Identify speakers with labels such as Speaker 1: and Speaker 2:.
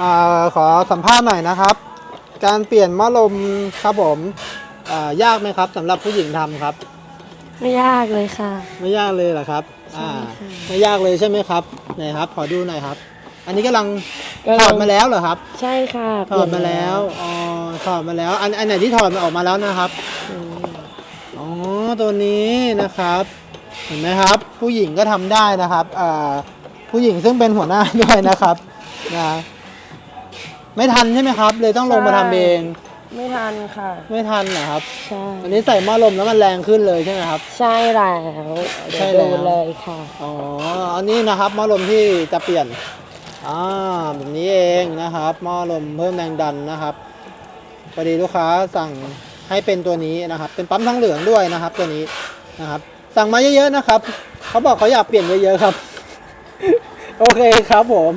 Speaker 1: อ่าขอสัมภาษณ์หน่อยนะครับ การเปลี่ยนหม้อลมครับผมอ่ายากไหมครับสำหรับผู้หญิงทำครับ
Speaker 2: ไม่ยากเลยค่ะ
Speaker 1: ไม่ยากเลยเหรอครับ
Speaker 2: ใช่
Speaker 1: อ่า
Speaker 2: ค่ะ
Speaker 1: ไม่ยากเลยใช่ไหมครับไหนครับ ขอดูหน่อยครับ อันนี้กำลัง
Speaker 2: กำลัง
Speaker 1: ถอดมาแล้วเหรอครับ
Speaker 2: ใช่ค่ะ
Speaker 1: ถอดมาแล้วอ๋อถอดมาแล้ว อันอันไหนที่ถอดมาออกมาแล้วนะครับ
Speaker 2: อืม
Speaker 1: อ๋อตัวนี้นะครับ เห็นไหมครับ ผู้หญิงก็ทำได้นะครับอ่าผู้หญิงซึ่งเป็นหัวหน้าด้วยนะครับนะ ไม่ทันใช่ไหมครับ เลยต้องลงมาทำเอง
Speaker 2: ไม่ทันค่ะ
Speaker 1: ไม่ทันเหรอครับ
Speaker 2: ใช่
Speaker 1: อันนี้ใส่หม้อลมแล้วมันแรงขึ้นเลยใช่ไหมครับ
Speaker 2: ใช่แล้ว
Speaker 1: ใช่
Speaker 2: เดี๋ยว
Speaker 1: แล้ว
Speaker 2: ดูเลยค่ะ
Speaker 1: อ๋อ อันนี้นะครับหม้อลมที่จะเปลี่ยน อ่า แบบนี้เองนะครับหม้อลมเพิ่มแรงดันนะครับพอดีลูกค้าสั่งให้เป็นตัวนี้นะครับ เป็นปั๊มทองเหลืองด้วยนะครับ ตัวนี้นะครับ สั่งมาเยอะๆนะครับ เขาบอกเขาอยากเปลี่ยนเยอะๆครับ โอเคครับผม